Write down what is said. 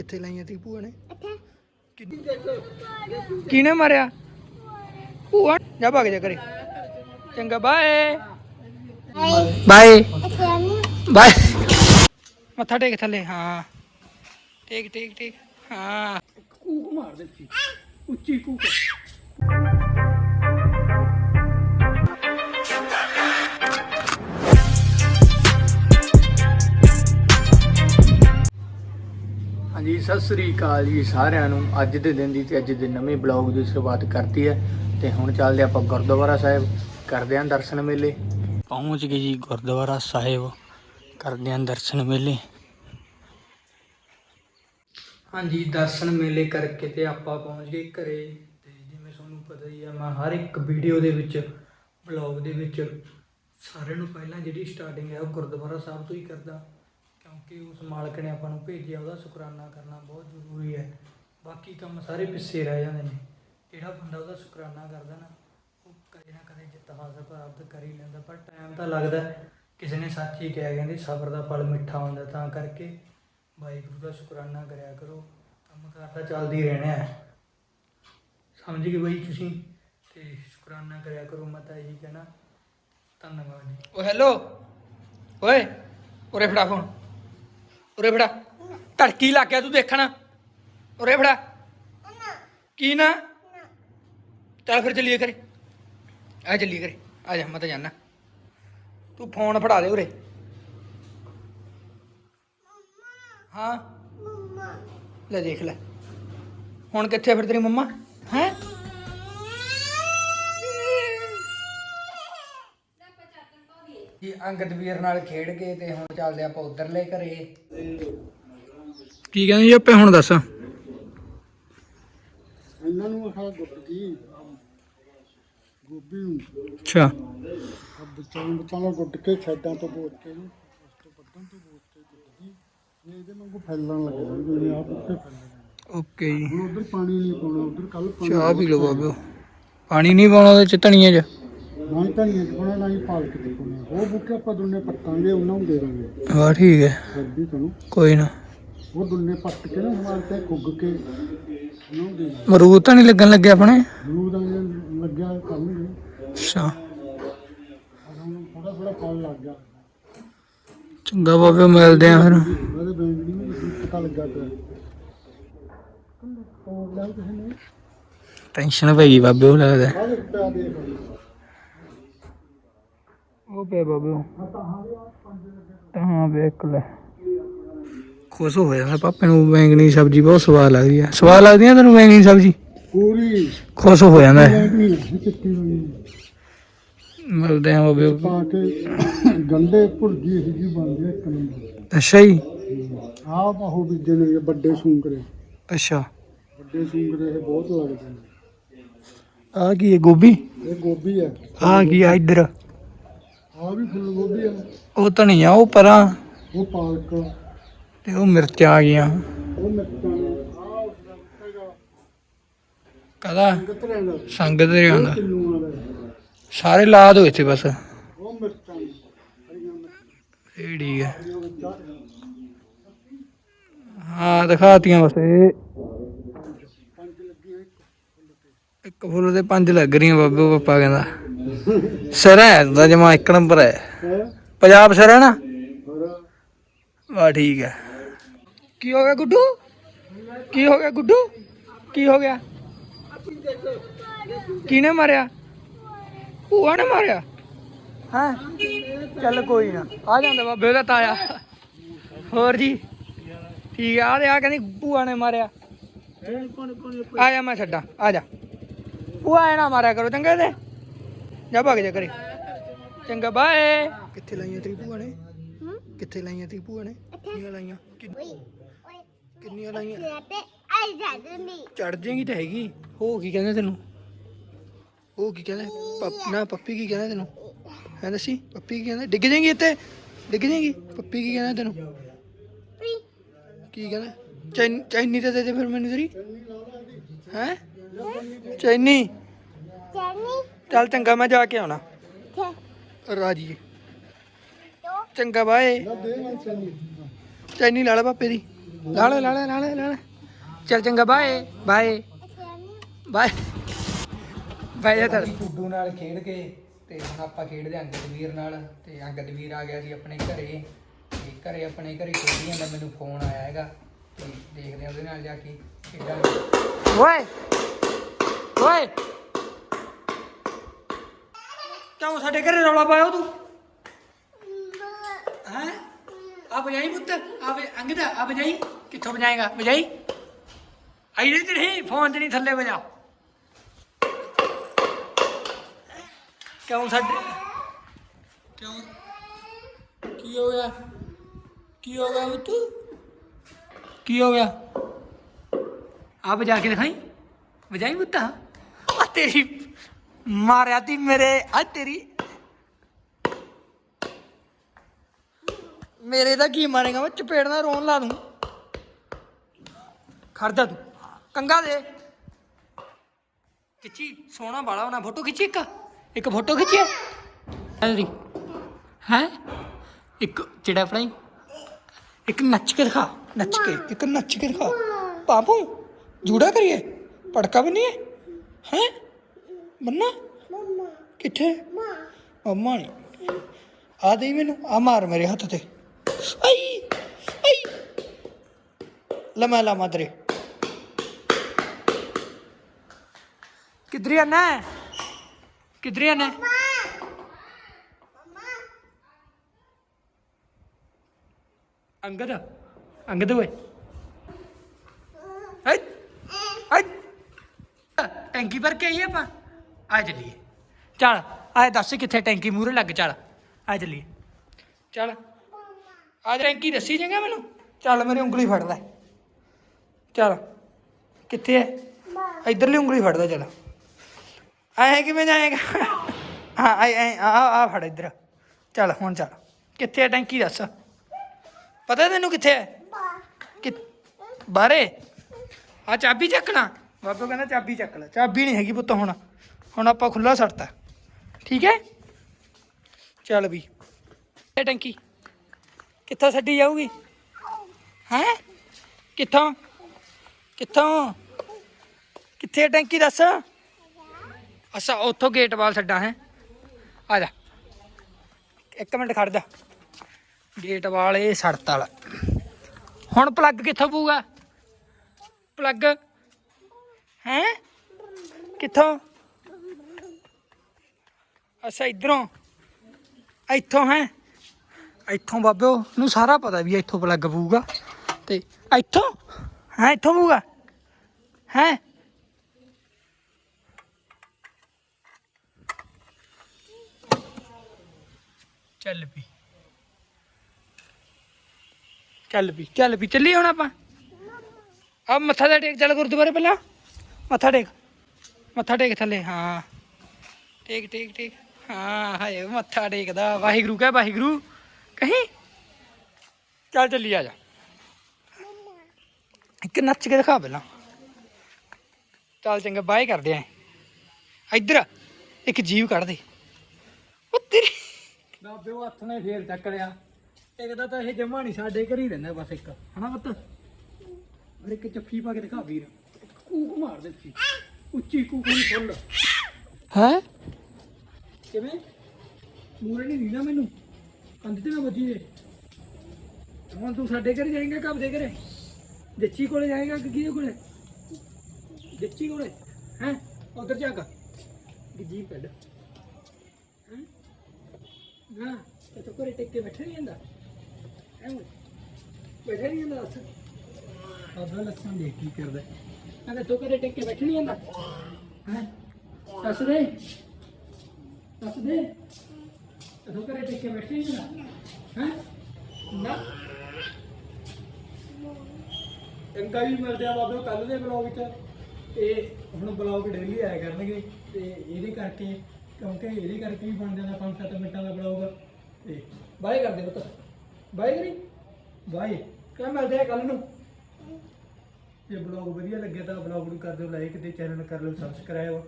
ਕਿੱਥੇ ਲਾਈਆਂ ਤੀ ਭੂਆ ਨੇ? ਕਿਹਨੇ ਮਾਰਿਆ? ਭੂਆ। ਜਾ ਭੱਗ ਜਾ ਕਰੇ ਚੰਗਾ ਬਾਏ। ਬਾਏ। ਬਾਏ। ਮੱਥਾ ਟੇਕ ਥੱਲੇ ਹਾਂ। ਟੇਕ ਟੇਕ ਟੇਕ। ਹਾਂ। ਕੂਕ ਮਾਰ ਦੇ ਉੱਚੀ ਉੱਚੀ ਕੂਕ। ਸਤਿ ਸ੍ਰੀ ਅਕਾਲ ਜੀ ਸਾਰਿਆਂ ਨੂੰ। ਅੱਜ ਦੇ ਦਿਨ ਦੀ ਤੇ ਅੱਜ ਦੇ ਨਵੇਂ ਬਲੌਗ ਦੀ ਸ਼ੁਰੂਆਤ ਕਰਤੀ ਹੈ। ਤੇ ਹੁਣ ਚੱਲਦੇ ਆਪਾਂ ਗੁਰਦੁਆਰਾ ਸਾਹਿਬ। ਕਰਦੇ ਆਂ ਦਰਸ਼ਨ ਮੇਲੇ। ਪਹੁੰਚ ਗਏ ਜੀ ਗੁਰਦੁਆਰਾ ਸਾਹਿਬ। ਕਰਦੇ ਆਂ ਦਰਸ਼ਨ ਮੇਲੇ। ਹਾਂਜੀ, ਦਰਸ਼ਨ ਮੇਲੇ ਕਰਕੇ ਤੇ ਆਪਾਂ ਪਹੁੰਚ ਗਏ ਘਰੇ। ਤੇ ਜਿਵੇਂ ਤੁਹਾਨੂੰ ਪਤਾ ਹੀ ਆ, ਮੈਂ ਹਰ ਇੱਕ ਵੀਡੀਓ ਦੇ ਵਿੱਚ, ਬਲੌਗ ਦੇ ਵਿੱਚ ਸਾਰਿਆਂ ਨੂੰ ਪਹਿਲਾਂ ਜਿਹੜੀ ਸਟਾਰਟਿੰਗ ਹੈ, ਉਹ ਗੁਰਦੁਆਰਾ ਸਾਹਿਬ ਤੋਂ ਹੀ ਕਰਦਾ। ਕਿਉਂਕਿ ਉਸ ਮਾਲਕ ਨੇ ਆਪਾਂ ਨੂੰ ਭੇਜਿਆ, ਉਹਦਾ ਸ਼ੁਕਰਾਨਾ ਕਰਨਾ ਬਹੁਤ ਜ਼ਰੂਰੀ ਹੈ। ਬਾਕੀ ਕੰਮ ਸਾਰੇ ਪਿੱਛੇ ਰਹਿ ਜਾਂਦੇ ਨੇ। ਜਿਹੜਾ ਬੰਦਾ ਉਹਦਾ ਸ਼ੁਕਰਾਨਾ ਕਰਦਾ ਨਾ, ਉਹ ਕਦੇ ਨਾ ਕਦੇ ਜਿੱਤ ਹਾਸਲ ਪ੍ਰਾਪਤ ਕਰ ਹੀ ਲੈਂਦਾ। ਪਰ ਟਾਈਮ ਤਾਂ ਲੱਗਦਾ ਕਿਸੇ ਨੇ ਸੱਚ ਹੀ ਕਿਹਾ ਕਹਿੰਦੇ, ਸਬਰ ਦਾ ਫਲ ਮਿੱਠਾ ਹੁੰਦਾ ਤਾਂ ਕਰਕੇ ਵਾਹਿਗੁਰੂ ਦਾ ਸ਼ੁਕਰਾਨਾ ਕਰਿਆ ਕਰੋ। ਕੰਮ ਕਾਰ ਤਾਂ ਚੱਲਦੀ ਰਹਿਣਾ ਹੈ। ਸਮਝ ਗਏ ਬਈ ਤੁਸੀਂ? ਤੇ ਸ਼ੁਕਰਾਨਾ ਕਰਿਆ ਕਰੋ, ਮੈਂ ਤਾਂ ਇਹੀ ਕਹਿਣਾ। ਧੰਨਵਾਦ ਜੀ। ਓ ਹੈਲੋ। ਓਏ, ਉਰੇ ਫੜਾ ਫੋਨ। ਉਰੇ ਫੜਾ। ਧੜਕੀ ਲੱਗ ਗਿਆ ਤੂੰ ਦੇਖਣਾ। ਉਰੇ ਫੜਾ। ਕੀ ਨਾ? ਚੱਲ ਫਿਰ ਚੱਲੀਏ ਕਰੇ ਆ ਚੱਲੀਏ ਕਰੇ ਆ ਜਾ, ਮੈਂ ਤਾਂ ਜਾਣਾ ਤੂੰ ਫੋਨ ਫੜਾ ਦੇ ਉਰੇ। ਹਾਂ। ਲੈ ਦੇਖ ਲੈ। ਹੁਣ ਕਿੱਥੇ ਫਿਰ ਤੇਰੀ ਮੰਮਾ? ਹੈ? ਜੀ ਅੰਗਦ ਵੀਰ ਨਾਲ ਖੇਡ ਕੇ ਤੇ ਹੁਣ ਚੱਲਦੇ ਆਪਾਂ ਉਧਰਲੇ ਘਰੇ। ਕੀ ਕਹਿੰਦੇ ਜੀ ਆਪੇ ਹੁਣ ਦੱਸ। ਇਹਨਾਂ ਨੂੰ ਆਹ ਗੁੱਟ ਗਈ ਗੋਭੀ ਨੂੰ। ਅੱਛਾ। ਆ ਬੱਚਿਆਂ ਨੂੰ ਬੱਚਾਂ ਨੂੰ ਗੁੱਟ ਕੇ ਛੱਡਾਂ ਤੋਂ ਬੋਤ ਕੇ ਨੂੰ ਉਸ ਤੋਂ ਵੱਢਣ ਤੋਂ ਬੋਤ ਕੇ ਗੁੱਟ ਗਈ ਇਹ ਇਹਦੇ ਵਾਂਗੂ ਫੈਲਣ ਲੱਗ ਜਾਣਗੇ ਜਿਵੇਂ ਆਪ ਉੱਤੇ ਫੈਲਣ ਓਕੇ ਜੀ। ਹੁਣ ਉਧਰ ਪਾਣੀ ਨਹੀਂ ਪਾਉਣਾ ਉਧਰ ਕੱਲ ਪਾਣੀ ਚਾਹ ਪੀ ਲਓ ਬਾਬਿਓ ਪਾਣੀ ਨਹੀਂ ਪਾਉਣਾ ਉਹਦੇ ਚ ਧਣੀਆਂ ਚ। ਨਾ ਹੀ ਧਨੀਆ ਚ ਪਾਉਣਾ ਨਾ ਹੀ ਪਾਲਕ ਚ ਪਾਉਣਾ ਉਹ ਬੂਟੇ ਆਪਾਂ ਦੋਨੇ ਪੱਟਾਂਗੇ ਉਹਨਾਂ ਨੂੰ ਦੇ ਦਾਂਗੇ। ਵਾਹ ਠੀਕ ਹੈ। ਸਰਦੀ ਤੁਹਾਨੂੰ ਕੋਈ ਨਾ। ਉਹ ਦੋਨੇ ਪੱਟ ਕੇ ਨਾ ਸਮਾਰ ਤੇ ਖੁੱਗ ਕੇ ਉਹਨਾਂ ਨੂੰ ਦੇ ਦਾਂਗੇ। ਮਰੂਦ ਤਾਂ ਨਹੀਂ ਲੱਗਣ ਲੱਗੇ ਆਪਣੇ? ਨੂੰ ਦਾ ਲੱਗਿਆ ਕਰਨਗੇ ਅੱਛਾ। ਹੁਣ ਥੋੜਾ ਥੋੜਾ ਫਲ ਲੱਗ ਗਿਆ। ਚੰਗਾ ਬਾਬਿਓ ਮਿਲਦੇ ਆ ਫਿਰ। ਉਹਦੇ ਬੈਂਗਣੀ ਨੂੰ ਵੀ ਪਤਾ ਲੱਗਾ ਪਿਆ। ਟੈਨਸ਼ਨ ਪੈ ਗਈ ਲੱਗਦਾ। ਦੇਖ ਪਿਆ ਦੇਖ। ਉਹ ਪਿਆ ਬਾਬਿਓ ਹਾਂ ਵੇਖ ਲੈ। ਖੁਸ਼ ਹੋ ਜਾਂਦਾ ਪਾਪੇ ਨੂੰ। ਬੈਂਗਣੀ ਸਬਜ਼ੀ ਬਹੁਤ ਸਵਾਦ ਲੱਗਦੀ ਹੈ ਸਵਾਦ ਲੱਗਦੀ ਹੈ ਤੈਨੂੰ ਬੈਂਗਣੀ ਸਬਜ਼ੀ? ਪੂਰੀ। ਖੁਸ਼ ਹੋ ਜਾਂਦਾ ਹੈ। ਮਿਲਦੇ ਆ ਬਾਬਿਓ ਪਾ ਕੇ ਗੰਡੇ ਭੁਰਜੀ ਇਹੀ ਜੀ ਬਣਦੀ ਹੈ ਇੱਕ ਨੰਬਰ। ਅੱਛਾ ਜੀ। ਆਹ ਬਾਹੂ ਬੀਜੇ ਨੇ ਇਹ ਵੱਡੇ ਸੂੰਕਰੇ ਅੱਛਾ। ਵੱਡੇ ਸੂੰਕਰੇ ਇਹ ਬਹੁਤ ਲੱਗਦੇ ਨੇ। ਆ ਕੀ ਹੈ ਗੋਭੀ? ਇਹ ਗੋਭੀ ਹੈ। ਆ ਕੀ ਆ ਇੱਧਰ? ਆਹ ਵੀ ਫੁੱਲ ਗੋਭੀ ਹੈ ਉਹ ਧਨੀਆ ਉਹ ਪਰਾਂ। ਉਹ ਪਾਲਕ ਤੇ ਉਹ ਮਿਰਚਾਂ ਆ ਗਈਆਂ। ਉਹ ਮਿਰਚਾਂ ਕਦਾ ਸੰਗਤ ਦੇ ਆਉਂਦਾ ਕਿੰਨੂਆਂ ਦਾ ਸਾਰੇ ਲਾ ਦੋ ਇੱਥੇ ਬਸ। ਉਹ ਮਿਰਚਾਂ ਇਹ ਠੀਕ ਹੈ। ਹਾਂ ਦਿਖਾਤੀਆਂ ਬਸ ਇਹ। ਇੱਕ ਫੁੱਲ ਦੇ ਪੰਜ ਲੱਗ ਰਹੀਆਂ ਬਾਬੇ ਪਾਪਾ ਕਹਿੰਦਾ। ਸਿਰ ਹੈ ਦਾ ਜਮਾ ਇੱਕ ਨੰਬਰ ਹੈ। ਪੰਜਾਬ ਸਿਰ ਹੈ ਨਾ? ਵਾ ਠੀਕ ਹੈ। ਕੀ ਹੋ ਗਿਆ ਗੁੱਡੂ? ਕੀ ਹੋ ਗਿਆ ਗੁੱਡੂ? ਕੀ ਹੋ ਗਿਆ? ਕਿਹਨੇ ਮਾਰਿਆ? ਭੂਆ ਨੇ ਮਾਰਿਆ? ਹਾਂ? ਚੱਲ ਕੋਈ ਨਾ। ਆ ਜਾਂਦਾ ਬਾਬੇ ਦਾ ਤਾਇਆ। ਹੋਰ ਜੀ? ਠੀਕ ਆ ਆ ਦੇ, ਆ ਕਹਿੰਦੀ ਭੂਆ ਨੇ ਮਾਰਿਆ। ਆ ਜਾ, ਮੈਂ ਛੱਡਾਂ। ਆ ਜਾ। ਭੂਆ ਐ ਨਾ ਮਾਰਿਆ ਕਰੋ, ਚੰਗਾ ਤੇ ਜਾ ਭੱਗ ਜਾ ਕਰੇ ਚੰਗਾ ਬਾਏ ਕਿੱਥੇ ਲਾਈਆਂ ਤੇਰੀ ਭੂਆ ਨੇ? ਕਿੱਥੇ ਲਾਈਆਂ ਤੇਰੀ ਭੂਆ ਨੇ? ਕਿੰਨੀਆਂ ਲਾਈਆਂ? ਕਿੰਨ- ਕਿੰਨੀਆਂ ਲਾਈਆਂ? ਚੜ ਜਾਏਗੀ ਤਾਂ ਹੈਗੀ। ਹੋ ਕੀ ਕਹਿੰਦੇ ਤੈਨੂੰ? ਉਹ ਕੀ ਕਹਿੰਦੇ? ਪੱਪ ਨਾ ਪੱਪੀ ਕੀ ਕਹਿੰਦਾ ਤੈਨੂੰ? ਹੈ ਦੱਸੀ? ਪੱਪੀ ਕੀ ਕਹਿੰਦਾ? ਡਿੱਗ ਜਾਏਗੀ ਇੱਥੇ? ਡਿੱਗ ਜਾਏਗੀ? ਪੱਪੀ ਕੀ ਕਹਿੰਦਾ ਤੈਨੂੰ? ਕੀ ਕਹਿੰਦਾ? ਚੈਨ ਚੈਨੀ ਤੇ ਦੇ ਦੇ ਫਿਰ ਮੈਨੂੰ ਤੇਰੀ। ਹੈ? ਚੈਨੀ? ਚੱਲ ਚੰਗਾ ਮੈਂ ਜਾ ਕੇ ਆਉਣਾ। ਰਾਜੀ ਚੰਗਾ ਬਾਏ। ਦੇ ਚੰਨੀ। ਲਾ ਲੈ ਪਾਪੇ ਦੀ। ਲਾ ਲੈ ਲਾ ਲੈ ਲਾ ਲੈ ਲਾ ਲੈ। ਚੱਲ ਚੰਗਾ ਬਾਏ ਬਾਏ। ਬਾਏ। ਬਾਏ ਤਾਂ। ਕੁੱਡੂ ਨਾਲ ਖੇਡ ਕੇ ਤੇ ਹੁਣ ਆਪਾਂ ਖੇਡਦੇ ਅੰਗਦ ਵੀਰ ਨਾਲ ਤੇ ਅੰਗਦ ਵੀਰ ਆ ਗਿਆ ਸੀ ਆਪਣੇ ਘਰੇ। ਤੇ ਘਰੇ ਆਪਣੇ ਘਰੇ ਖੇਡੀ ਜਾਂਦਾ ਮੈਨੂੰ ਫੋਨ ਆਇਆ ਹੈਗਾ। ਤੇ ਦੇਖਦੇ ਆਂ ਉਹਦੇ ਨਾਲ ਜਾ ਕੇ ਓਏ ਓਏ। ਕਿਉਂ ਸਾਡੇ ਘਰੇ ਰੌਲਾ ਪਾਇਆ ਤੂੰ? ਹੈ? ਆ ਬਜਾਈ ਪੁੱਤ ਆ ਬਜ ਅੰਗਦਾ ਆ ਬਜਾਈ ਕਿੱਥੋਂ ਬਜਾਏਗਾ ਬਜਾਈ ਆਈ ਨਹੀਂ ਤੇ ਨਹੀਂ ਫੋਨ ਤੇ ਨਹੀਂ ਥੱਲੇ ਵਜਾ। ਕਿਉਂ ਸਾਡੇ ਕਿਉਂ? ਕੀ ਹੋ ਗਿਆ? ਕੀ ਹੋ ਗਿਆ ਤੂੰ ਕੀ ਹੋ ਗਿਆ? ਆ ਬਜਾ ਕੇ ਦਿਖਾਈ। ਵਜਾਈ ਪੁੱਤਾ ਆ ਤੇਰੀ ਮਾਰਿਆ ਤੀ ਮੇਰੇ ਅੱਜ ਤੇਰੀ। ਮੇਰੇ ਦਾ ਕੀ ਮਾਰੇਗਾ? ਮੈਂ ਚਪੇੜ ਨਾਲ ਰੋਣ ਲਾ ਦੂੰ। ਖੜਦਾ ਤੂੰ। ਕੰਗਾ ਦੇ। ਖਿੱਚੀ, ਸੋਹਣਾ ਵਾਲਾ ਹੋਣਾ। ਫੋਟੋ ਖਿੱਚੀ ਇੱਕ। ਇੱਕ ਫੋਟੋ ਖਿੱਚੀਏ ਹੈਰੀ ਹੈ? ਇੱਕ ਚਿੜਾ ਫੜਾਈ ਇੱਕ ਨੱਚ ਕੇ ਦਿਖਾ। ਨੱਚ ਕੇ, ਇੱਕ ਨੱਚ ਕੇ ਦਿਖਾ। ਪਾਪੂ, ਜੂੜਾ ਕਰੀਏ। ਪੜਕਾ ਵੀ ਨਹੀਂ ਹੈ। ਹੈ? ਬੰਨਾ ਕਿੱਥੇ? ਮੰਮਾ ਨਹੀਂ ਆ ਦੇ ਮੈਨੂੰ ਆ ਮਾਰ ਮੇਰੇ ਹੱਥ ਤੇ। ਆਈ ਆਈ। ਲਮਾ ਲਮਾ ਦਰੇ ਕਿਧਰ ਆਣਾ ਕਿਧਰ ਆਣਾ ਅੰਗਦ ਅੰਗਦ ਓਏ। ਹਾਈ ਹਾਈ ਟੈਂਕੀ ਭਰ ਕੇ ਆਈਏ ਆਪਾਂ। ਆ ਚੱਲੀਏ। ਚੱਲ ਆ ਦੱਸ ਕਿੱਥੇ ਟੈਂਕੀ ਮੂਰੇ ਲੱਗ, ਚੱਲ। ਆ ਚੱਲੀਏ। ਚੱਲ ਆ ਟੈਂਕੀ ਦੱਸੀ ਜਾਂਗਾ ਮੈਨੂੰ? ਚੱਲ, ਮੇਰੀ ਉਂਗਲੀ ਫੜ ਲੈ। ਚੱਲ, ਕਿੱਥੇ ਹੈ ਇਧਰਲੀ ਉਂਗਲੀ ਫੜਦਾ ਚੱਲ। ਐ ਕਿਵੇਂ ਜਾਏਗਾ? ਹਾਂ ਐ ਐ ਆ ਆ ਫੜ ਇਧਰ। ਚੱਲ, ਹੁਣ ਚੱਲ। ਕਿੱਥੇ ਹੈ ਟੈਂਕੀ ਦੱਸ? ਪਤਾ ਤੈਨੂੰ ਕਿੱਥੇ ਹੈ ਕਿ ਬਾਰੇ ਆ ਚਾਬੀ ਚੱਕਣਾ। ਬਾਬਾ ਕਹਿੰਦਾ ਚਾਬੀ ਚੱਕ ਲੈ। ਚਾਬੀ ਨਹੀਂ ਹੈਗੀ ਪੁੱਤ ਹੁਣ। ਹੁਣ ਆਪਾਂ ਖੁੱਲਾ ਛੱਡਤਾ ਠੀਕ ਹੈ? ਚੱਲ ਵੀ। ਇਹ ਟੈਂਕੀ ਕਿੱਥੋਂ ਛੱਡੀ ਜਾਊਗੀ? ਹੈ? ਕਿੱਥੋਂ? ਕਿੱਥੋਂ? ਕਿੱਥੇ ਟੈਂਕੀ ਦੱਸ? ਅੱਛਾ, ਉੱਥੋਂ ਗੇਟ ਵਾਲ ਛੱਡਾ, ਹੈ। ਆ ਜਾ। ਇੱਕ ਮਿੰਟ ਖੜ ਜਾ। ਗੇਟ ਵਾਲ ਇਹ ਸੜਤ ਵਾਲਾ। ਹੁਣ ਪਲੱਗ ਕਿੱਥੋਂ ਪਊਗਾ? ਪਲੱਗ ਹੈ? ਕਿੱਥੋਂ? ਅੱਛਾ, ਇਧਰੋਂ। ਇੱਥੋਂ ਹੈ। ਇੱਥੋਂ ਬਾਬਿਓ ਨੂੰ ਸਾਰਾ ਪਤਾ ਵੀ ਇੱਥੋਂ ਪਲੱਗ ਪਊਗਾ। ਤੇ ਇੱਥੋਂ? ਹੈ, ਇੱਥੋਂ ਪਊਗਾ? ਹੈ? ਚੱਲ ਵੀ। ਚੱਲ ਵੀ ਚੱਲ ਵੀ। ਚੱਲੀ ਹੁਣ ਆਪਾਂ। ਆ ਮੱਥਾ ਤਾਂ ਟੇਕ, ਚੱਲ ਗੁਰਦੁਆਰੇ ਪਹਿਲਾਂ। ਮੱਥਾ ਟੇਕ। ਮੱਥਾ ਟੇਕ ਥੱਲੇ, ਹਾਂ। ਟੇਕ ਟੇਕ ਟੇਕ। ਹਾਂ ਹਾਏ ਮੱਥਾ ਟੇਕਦਾ। ਵਾਹਿਗੁਰੂ ਕਹਿ ਵਾਹਿਗੁਰੂ। ਕਹੀਂ? ਚੱਲ ਚੱਲੀ ਆ ਜਾ। ਇੱਕ ਨੱਚ ਕੇ ਦਿਖਾ ਪਹਿਲਾਂ। ਚੱਲ ਚੰਗਾ ਬਾਏ ਕਰਦੇ ਆਂ। ਇੱਧਰ ਇੱਕ ਜੀਵ ਕੱਢ ਦੇ। ਉਹ ਤੇਰੀ ਬਾਬੇ ਉਹ ਹੱਥ ਨੇ ਫੇਰ ਚੱਕ ਲਿਆ। ਇੱਕ ਤਾਂ ਤਾਂ ਇਹ ਜਮਾ ਨਹੀਂ ਸਾਡੇ ਘਰ ਹੀ ਰਹਿੰਦਾ ਬਸ ਇੱਕ। ਹਨਾ ਪੁੱਤ? ਅਰੇ ਇੱਕ ਚੱਫੀ ਪਾ ਕੇ ਦਿਖਾ ਵੀਰ। ਕੂਕ ਮਾਰ ਦੇ ਤੁਸੀਂ। ਉੱਚੀ ਕੂਕ ਨਹੀਂ ਫੁੱਲ। ਹੈ? ਕਿਵੇਂ? ਮੂਰੇ ਨਹੀਂ ਦੀਦਾ ਮੈਨੂੰ। ਕੰਧ ਤੇ ਨਾ ਵੱਜੀ ਜੇ। ਹੁਣ ਤੂੰ ਸਾਡੇ ਘਰ ਜਾਏਂਗਾ ਕਬ ਦੇ ਘਰੇ? ਜੱਚੀ ਕੋਲੇ ਜਾਏਗਾ ਕਿ ਕਿਹਦੇ ਕੋਲੇ? ਜੱਚੀ ਕੋਲੇ। ਹੈ? ਉਧਰ ਜਾ ਕੇ। ਜੀ ਕੱਢ ਹੈਂ? ਨਾ ਤੇ ਤੂੰ ਘਰੇ ਟਿਕ ਬੈਠਾ ਨਹੀਂ ਜਾਂਦਾ? ਐ ਬੈਠਾ ਨਹੀਂ ਜਾਂਦਾ ਉੱਥੇ ਅੱਧਾ ਲੱਛਣ ਦੇਖ ਕੀ ਕਰਦਾ। ਅਗਰ ਤੂੰ ਘਰੇ ਟਿਕ ਬੈਠ ਨਹੀਂ ਜਾਂਦਾ? ਹੈ? ਦੱਸ ਦੇ। ਦੱਸ ਦੇ। ਤੂੰ ਘਰੇ ਟਿੱਕੇ ਕੇ ਬੈਠ ਨਹੀਂ ਹੈ? ਨਾ। ਚੰਗਾ ਵੀ ਮਿਲਦੇ ਆ ਬਾਬੇ ਕੱਲ ਦੇ ਬਲੌਗ 'ਚ ਤੇ ਹੁਣ ਬਲੌਗ ਡੇਲੀ ਆਇਆ ਕਰਨਗੇ। ਤੇ ਇਹਦੇ ਕਰਕੇ, ਕਿਉਂਕਿ ਇਹਦੇ ਕਰਕੇ ਵੀ ਬਣ ਜਾਂਦਾ 5-7 ਮਿੰਟਾਂ ਦਾ ਬਲੌਗ ਤੇ ਬਾਏ ਕਰਦੇ ਪੁੱਤ। ਬਾਏ ਕਰੀ। ਬਾਏ। ਕੱਲ ਮਿਲਦੇ ਆ ਕੱਲ ਨੂੰ। ਜੇ ਬਲੌਗ ਵਧੀਆ ਲੱਗਿਆ ਤਾਂ ਬਲੌਗ ਨੂੰ ਕਰ ਦਿਓ ਲਾਈਕ ਤੇ ਚੈਨਲ ਕਰ ਲਓ ਸਬਸਕ੍ਰਾਈਬ